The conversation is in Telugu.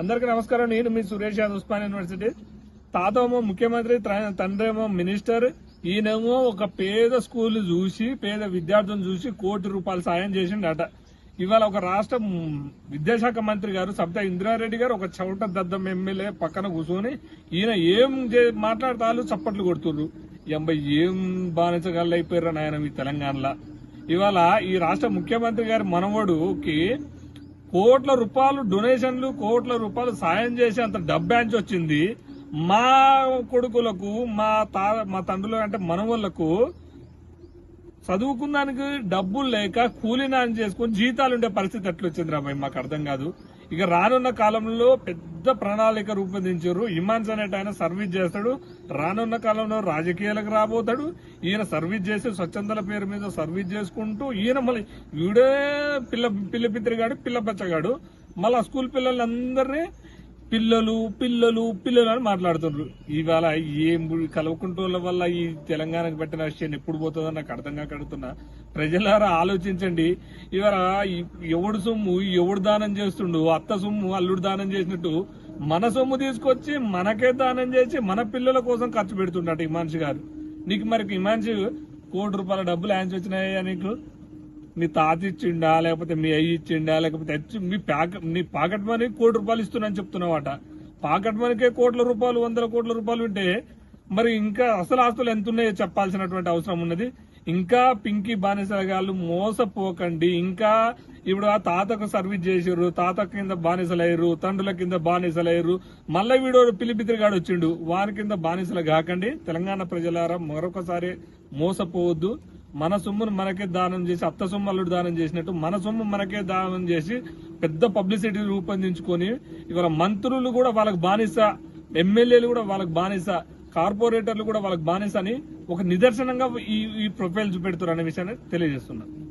అందరికీ నమస్కారం. నేను మీ సురేష్ యాదవ్ ఉస్మాన్ యూనివర్సిటీ. తాతేమో ముఖ్యమంత్రి తండ్రేమో మినిస్టర్ ఈయనేమో ఒక పేద స్కూల్ చూసి పేద విద్యార్థులను చూసి కోటి రూపాయలు సాయం చేసిండట. ఇవాళ ఒక రాష్ట్ర విద్యాశాఖ మంత్రి గారు సబితా ఇందిరారెడ్డి గారు ఒక చౌట దద్దం ఎమ్మెల్యే పక్కన కూర్చొని ఈయన ఏం చే- మాట్లాడతారు చప్పట్లు కొడుతుర్రు ఎంబై ఏం బానిసగాళ్ళు అయిపోయారు నాయన మీ తెలంగాణలో? ఇవాళ ఈ రాష్ట్ర ముఖ్యమంత్రి గారి మనవడుకి కోట్ల రూపాయలు డొనేషన్లు కోట్ల రూపాయలు సాయం చేసి అంత డబ్బు వచ్చింది. మా కొడుకులకు మా తా మా తండ్రులు అంటే మనవళ్ళకు చదువుకున్నానికి డబ్బులు లేక కూలినా అని చేసుకుని జీతాలు ఉండే పరిస్థితి ఎట్లొచ్చింది రాబాయ్ మాకు అర్థం కాదు. ఇక రానున్న కాలంలో పెద్ద ప్రణాళిక రూపొందించారు. ఇమాన్స్ అనేట ఆయన సర్వీస్ చేస్తాడు. రానున్న కాలంలో రాజకీయాలకు రాబోతాడు. ఈయన సర్వీస్ చేసి స్వచ్ఛందల పేరు మీద సర్వీస్ చేసుకుంటూ ఈయన మళ్ళీ వీడే పిల్ల పిల్ల పిత్రిగాడు పిల్ల బచ్చగాడు మళ్ళీ ఆ స్కూల్ పిల్లలందరినీ పిల్లలు పిల్లలు పిల్లలు అని మాట్లాడుతున్నారు ఇవాళ ఏం కలుపుకుంటోళ్ళ వల్ల ఈ తెలంగాణకు పెట్టిన విషయాన్ని ఎప్పుడు పోతుందో నాకు అర్థం కాక అడుగుతున్నా ప్రజలారా ఆలోచించండి. ఇవాళ ఎవడు సొమ్ము ఎవడు దానం చేస్తుండు? అత్త సొమ్ము అల్లుడు దానం చేసినట్టు మన సొమ్ము తీసుకొచ్చి మనకే దానం చేసి మన పిల్లల కోసం ఖర్చు పెడుతుండట ఇమాన్షి గారు. నీకు మరి హిమాన్షి కోటి రూపాయల డబ్బులు ఆయన వచ్చినాయా నీకు? మీ తాత ఇచ్చిండా లేకపోతే మీ అయ్యి ఇచ్చిండా లేకపోతే మీ ప్యాకెట్ నీ పాకెట్ మనీ కోటి రూపాయలు ఇస్తున్నా చెప్తున్నావాట. పాకెట్ మనీకే కోట్ల రూపాయలు వందల కోట్ల రూపాయలు ఉంటే మరి ఇంకా అసలు ఆస్తులు ఎంత ఉన్నాయో చెప్పాల్సినటువంటి అవసరం ఉన్నది. ఇంకా పింకీ బానిసగాళ్ళు మోసపోకండి. ఇంకా ఇప్పుడు ఆ తాతకు సర్వీస్ చేసారు తాత కింద బానిసలయ్యారు తండ్రుల కింద బానిసలయ్యారు మళ్ళీ వీడు పిలిపితిరిగాడు వచ్చిండు. వారి కింద బానిసలు కాకండి. తెలంగాణ ప్రజలారా మరొకసారి మోసపోవద్దు. మన సొమ్మును మనకే దానం చేసి అత్త సొమ్ము అల్లుడు దానం చేసినట్టు మన సొమ్ము మనకే దానం చేసి పెద్ద పబ్లిసిటీ రూపొందించుకొని ఇవాళ మంత్రులు కూడా వాళ్ళకి బానిస ఎమ్మెల్యేలు కూడా వాళ్ళకి బానిస కార్పొరేటర్లు కూడా వాళ్ళకి బానిస అని ఒక నిదర్శనంగా ఈ ఈ ప్రొఫైల్ చూపెడుతారు అనే విషయాన్ని తెలియజేస్తున్నారు